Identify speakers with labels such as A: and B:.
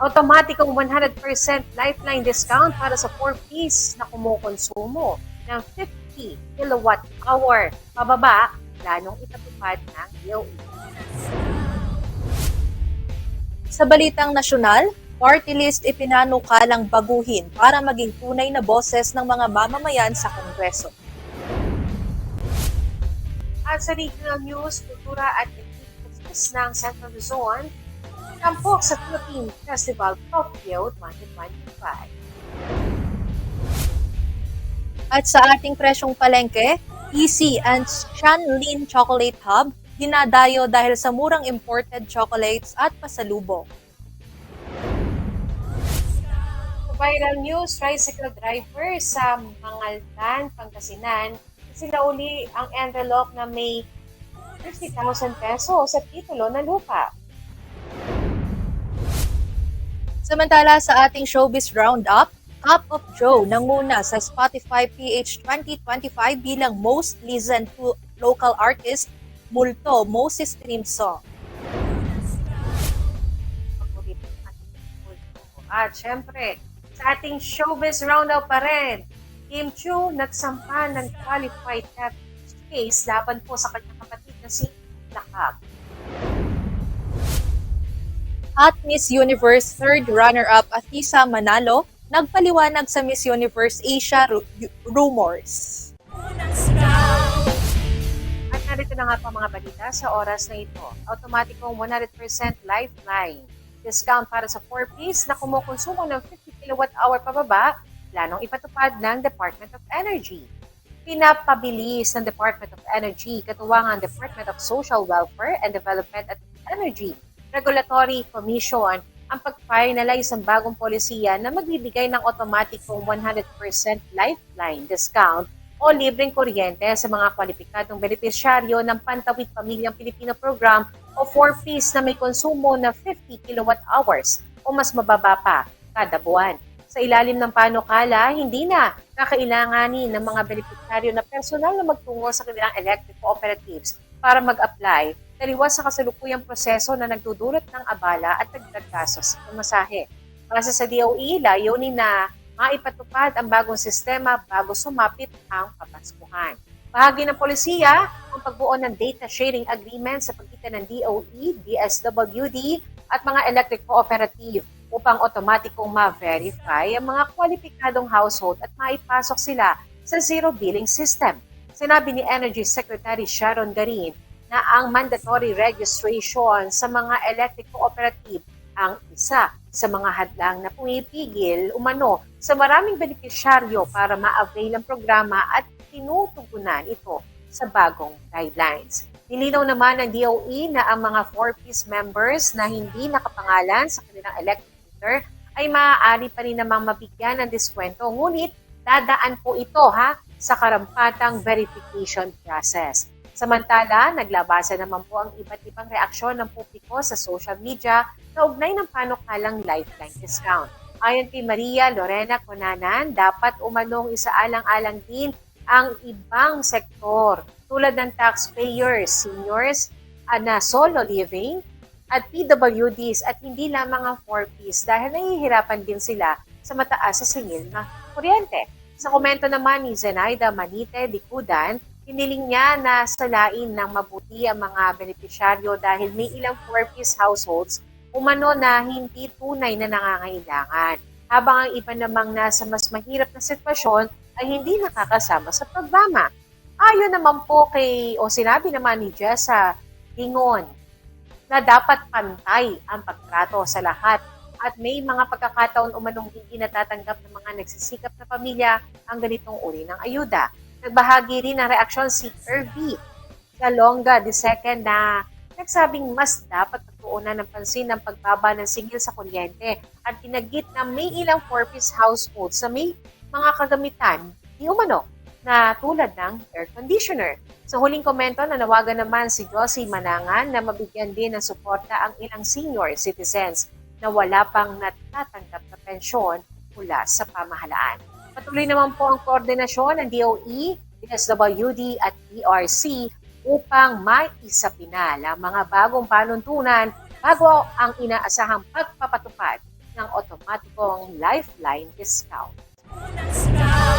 A: Automatikong 100% lifeline discount para sa 4-piece na kumukonsumo ng 50 kilowatt hour pababa planong itatupad ng DOE.
B: Sa balitang nasyonal, party list ipinanukalang baguhin para maging tunay na boses ng mga mamamayan sa Kongreso.
A: At sa regional news, kultura at activities ng Central Luzon, tampok sa Philippine Festival Tokyo 2025.
B: At sa ating presyong palengke, Easy and Shanlin Chocolate Hub dinadayo dahil sa murang imported chocolates at pasalubong.
A: Sa viral news, tricycle driver sa Mangaldan, Pangasinan, sila uli ang envelope na may 50,000 peso sa titulo ng lupa.
B: Samantala sa ating showbiz roundup, Cup of Joe nanguna sa Spotify PH 2025 bilang most listened to local artist, Multo most streamed song.
A: At syempre, sa ating showbiz roundup pa rin, Kim Chu nagsampa ng qualified theft case laban po sa kanyang kapatid na si Lakab.
B: At Miss Universe third runner-up Atisa Manalo nagpaliwanag sa Miss Universe Asia ru- rumors.
A: At narito na nga po mga balita sa oras na ito. Automatikong 100% lifeline. Discount para sa 4-piece na kumukonsumo ng 50 kWh pababa, planong ipatupad ng Department of Energy. Pinapabilis ng Department of Energy, katuwang ang Department of Social Welfare and Development at Energy Regulatory Commission ang pag-finalize ng bagong polisiya na magbibigay ng automatikong 100% lifeline discount o libreng kuryente sa mga kwalipikadong benepisyaryo ng Pantawid Pamilyang Pilipino Program o 4-piece na may konsumo na 50 kilowatt hours o mas mababa pa kada buwan. Sa ilalim ng panukala, hindi na kakailanganin ng mga benepisyaryo na personal na magtungo sa kanilang electric cooperatives para mag-apply taliwas sa kasalukuyang proseso na nagdudulot ng abala at dagdag gastos sa pamasahe. Base sa DOE, layunin na maipatupad ang bagong sistema bago sumapit ang kapaskuhan. Bahagi ng polisiya ang pagbuo ng data sharing agreement sa pagitan ng DOE, DSWD at mga electric cooperative upang otomatikong ma-verify ang mga kwalipikadong household at maipasok sila sa zero billing system. Sinabi ni Energy Secretary Sharon Garin na ang mandatory registration sa mga electric cooperative ang isa sa mga hadlang na pumipigil umano sa maraming benepisyaryo para ma-avail ang programa at tinutugunan ito sa bagong guidelines. Nilinaw naman ng DOE na ang mga 4-piece members na hindi nakapangalan sa kanilang electric meter ay maaari pa rin namang mabigyan ng diskwento ngunit dadaan po ito ha sa karampatang verification process. Samantala, naglabasan naman po ang iba't ibang reaksyon ng publiko sa social media na ugnay ng panukalang lifeline discount. Ayon kay Maria Lorena Conanan, dapat umanong isaalang-alang din ang ibang sektor tulad ng taxpayers, seniors, uh, na solo living, at PWDs at hindi lamang ang 4Ps dahil nahihirapan din sila sa mataas sa singil na kuryente. Sa komento naman ni Zenaida Manite Dikudan, Hiniling niya na salain ng mabuti ang mga benepisyaryo dahil may ilang 4-piece households umano na hindi tunay na nangangailangan. Habang ang iba namang nasa mas mahirap na sitwasyon ay hindi nakakasama sa programa. Ayon naman po kay, o sinabi naman ni Jessa Dingon, na dapat pantay ang pagtrato sa lahat at may mga pagkakataon umanong hindi natatanggap ng mga nagsisikap na pamilya ang ganitong uri ng ayuda. Nagbahagi rin ng reaksyon si Irby Salonga II na nagsabing mas dapat pagtuunan ng pansin ng pagbaba ng singil sa kuryente at pinagit na may ilang 4-piece households na may mga kagamitan di umano na tulad ng air conditioner. Sa huling komento, nanawagan naman si Josie Manangan na mabigyan din ng suporta ang ilang senior citizens na wala pang natatanggap na pensyon mula sa pamahalaan. Patuloy naman po ang koordinasyon ng DOE, DSWD at ERC upang maisapinal ang mga bagong panuntunan bago ang inaasahang pagpapatupad ng otomatikong lifeline discount.